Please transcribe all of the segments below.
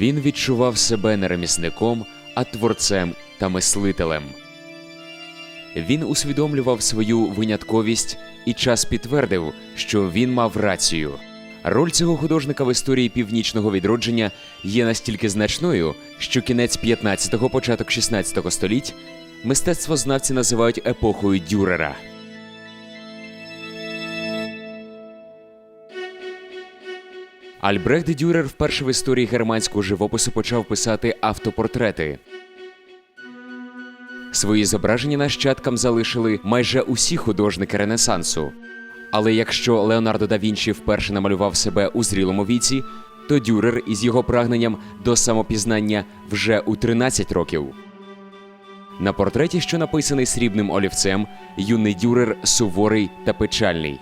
Він відчував себе не ремісником, а творцем та мислителем. Він усвідомлював свою винятковість і час підтвердив, що він мав рацію. Роль цього художника в історії північного відродження є настільки значною, що кінець 15-го, початок 16-го століть мистецтвознавці називають епохою Дюрера. Альбрехт Дюрер вперше в історії германського живопису почав писати автопортрети. Свої зображення нащадкам залишили майже усі художники Ренесансу. Але якщо Леонардо да Вінчі вперше намалював себе у зрілому віці, то Дюрер із його прагненням до самопізнання вже у 13 років. На портреті, що написаний срібним олівцем, юний Дюрер суворий та печальний.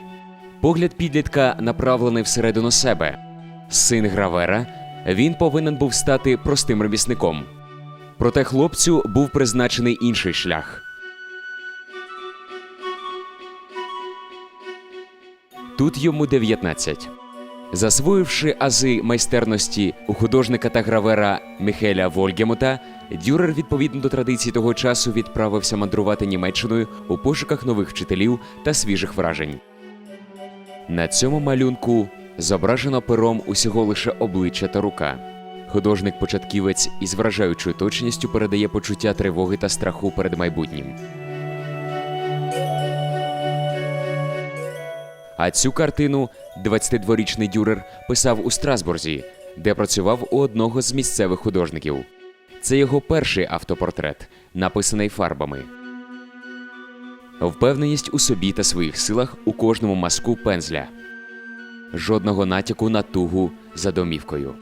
Погляд підлітка направлений всередину себе. Син гравера, він повинен був стати простим ремісником. Проте хлопцю був призначений інший шлях. Тут йому 19. Засвоївши ази майстерності у художника та гравера Міхеля Вольгемута, Дюрер, відповідно до традицій того часу, відправився мандрувати Німеччиною у пошуках нових вчителів та свіжих вражень. На цьому малюнку зображено пером усього лише обличчя та рука. Художник-початківець із вражаючою точністю передає почуття тривоги та страху перед майбутнім. А цю картину 22-річний Дюрер писав у Страсбурзі, де працював у одного з місцевих художників. Це його перший автопортрет, написаний фарбами. Впевненість у собі та своїх силах у кожному мазку пензля. Жодного натяку на тугу за домівкою.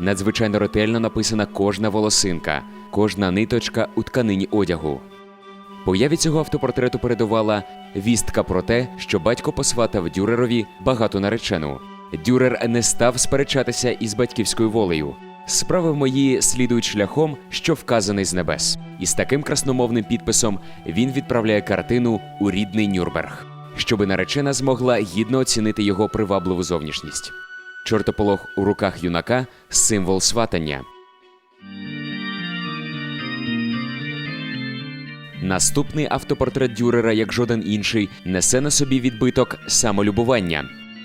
Надзвичайно ретельно написана кожна волосинка, кожна ниточка у тканині одягу. Появі цього автопортрету передувала вістка про те, що батько посватав Дюрерові багату наречену. Дюрер не став сперечатися із батьківською волею. Справи мої слідують шляхом, що вказаний з небес. І з таким красномовним підписом він відправляє картину у рідний Нюрнберг, щоби наречена змогла гідно оцінити його привабливу зовнішність. Чортополох у руках юнака символ сватання. Наступний автопортрет Дюрера, як жоден інший, несе на собі відбиток самолюбування,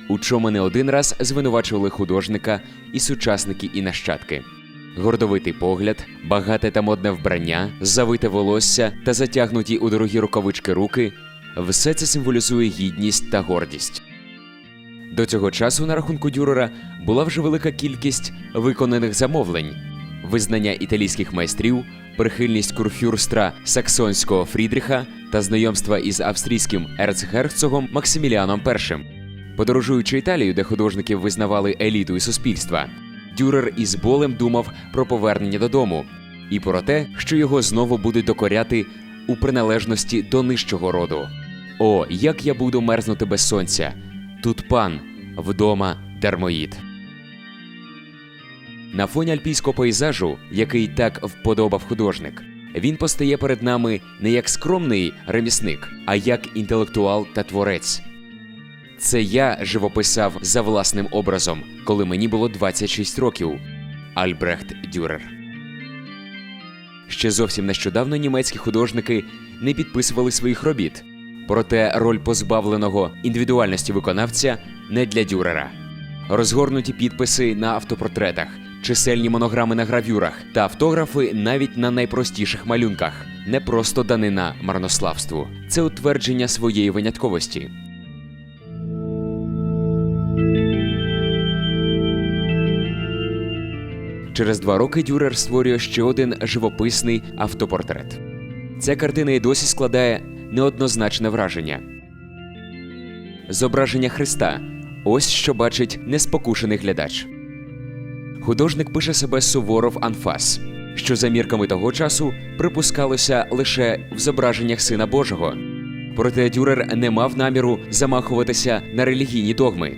у чому не один раз звинувачували художника і сучасники, і нащадки. Гордовитий погляд, багате та модне вбрання, завите волосся та затягнуті у дорогі рукавички руки все це символізує гідність та гордість. До цього часу на рахунку Дюрера була вже велика кількість виконаних замовлень, визнання італійських майстрів, прихильність курфюрстра саксонського Фрідріха та знайомства із австрійським ерцгерцогом Максиміліаном І. Подорожуючи Італію, де художників визнавали елітою суспільства, Дюрер із болем думав про повернення додому і про те, що його знову будуть докоряти у приналежності до нижчого роду. О, як я буду мерзнути без сонця! Тут пан, вдома дармоїд. На фоні альпійського пейзажу, який так вподобав художник, він постає перед нами не як скромний ремісник, а як інтелектуал та творець. Це я живописав за власним образом, коли мені було 26 років. Альбрехт Дюрер. Ще зовсім нещодавно німецькі художники не підписували своїх робіт. Проте роль позбавленого індивідуальності виконавця не для Дюрера. Розгорнуті підписи на автопортретах, чисельні монограми на гравюрах та автографи навіть на найпростіших малюнках не просто данина марнославству, це утвердження своєї винятковості. Через два роки Дюрер створює ще один живописний автопортрет. Ця картина і досі складає неоднозначне враження. Зображення Христа ось що бачить неспокушений глядач. Художник пише себе суворов анфас, що за мірками того часу припускалося лише в зображеннях Сина Божого. Проте Дюрер не мав наміру замахуватися на релігійні догми.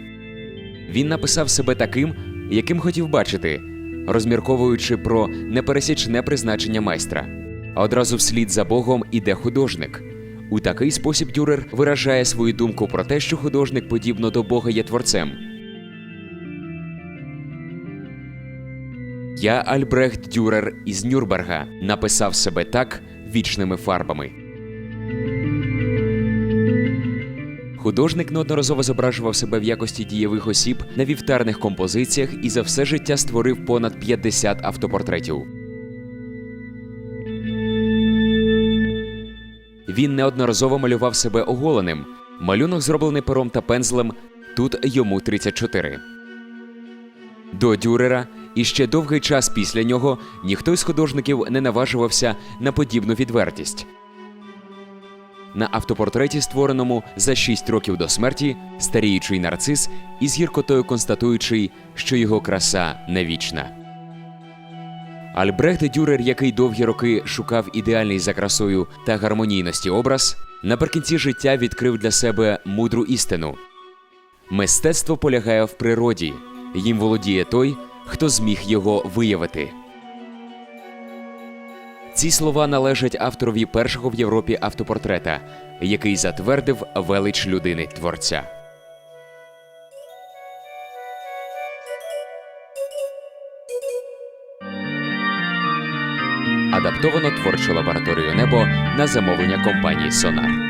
Він написав себе таким, яким хотів бачити, розмірковуючи про непересічне призначення майстра. А одразу вслід за Богом іде художник. У такий спосіб Дюрер виражає свою думку про те, що художник, подібно до Бога, є творцем. Я Альбрехт Дюрер із Нюрнберга написав себе так вічними фарбами. Художник неодноразово зображував себе в якості дієвих осіб на вівтарних композиціях і за все життя створив понад 50 автопортретів. Він неодноразово малював себе оголеним. Малюнок зроблений пером та пензлем. Тут йому 34. До Дюрера і ще довгий час після нього ніхто із художників не наважувався на подібну відвертість. На автопортреті, створеному за 6 років до смерті, старіючий нарцис із гіркотою констатуючий, що його краса не вічна. Альбрехт Дюрер, який довгі роки шукав ідеальний за красою та гармонійності образ, наприкінці життя відкрив для себе мудру істину. Мистецтво полягає в природі, їм володіє той, хто зміг його виявити. Ці слова належать авторові першого в Європі автопортрета, який затвердив велич людини творця. Адаптовано творчу лабораторію небо на замовлення компанії Сонар.